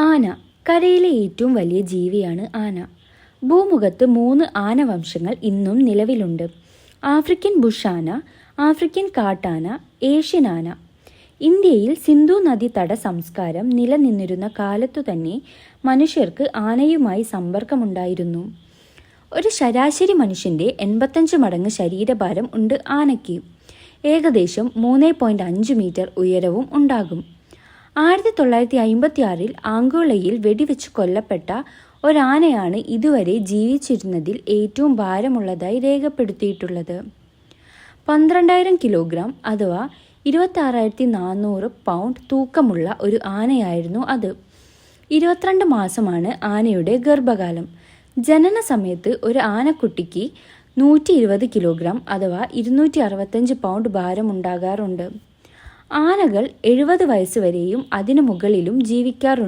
ആന. കരയിലെ ഏറ്റവും വലിയ ജീവിയാണ് ആന. ഭൂമുഖത്ത് മൂന്ന് ആനവംശങ്ങൾ ഇന്നും നിലവിലുണ്ട്. ആഫ്രിക്കൻ ബുഷ് ആന ആഫ്രിക്കൻ കാട്ടാന ഏഷ്യൻ ആന. ഇന്ത്യയിൽ സിന്ധു നദി തട സംസ്കാരം നിലനിന്നിരുന്ന കാലത്തു തന്നെ മനുഷ്യർക്ക് ആനയുമായി സമ്പർക്കമുണ്ടായിരുന്നു. ഒരു ശരാശരി മനുഷ്യന്റെ എൺപത്തഞ്ച് മടങ്ങ് ശരീരഭാരം ഉണ്ട് ആനയ്ക്ക്. ഏകദേശം മൂന്ന് പോയിന്റ് അഞ്ച് മീറ്റർ ഉയരവും ഉണ്ടാകും. ആയിരത്തി തൊള്ളായിരത്തി അമ്പത്തി ആറിൽ ആംഗോളയിൽ വെടിവെച്ച് കൊല്ലപ്പെട്ട ഒരാനയാണ് ഇതുവരെ ജീവിച്ചിരുന്നതിൽ ഏറ്റവും ഭാരമുള്ളതായി രേഖപ്പെടുത്തിയിട്ടുള്ളത്. പന്ത്രണ്ടായിരം കിലോഗ്രാം അഥവാ ഇരുപത്തി ആറായിരത്തി നാനൂറ് പൗണ്ട് തൂക്കമുള്ള ഒരു ആനയായിരുന്നു അത്. ഇരുപത്തിരണ്ട് മാസമാണ് ആനയുടെ ഗർഭകാലം. ജനന സമയത്ത് ഒരു ആനക്കുട്ടിക്ക് നൂറ്റി ഇരുപത് കിലോഗ്രാം അഥവാ ഇരുന്നൂറ്റി അറുപത്തഞ്ച് പൗണ്ട് ഭാരമുണ്ടാകാറുണ്ട്. ആനകൾ എഴുപത് വയസ്സ് വരെയും അതിനു മുകളിലും ജീവിക്കാറുണ്ട്.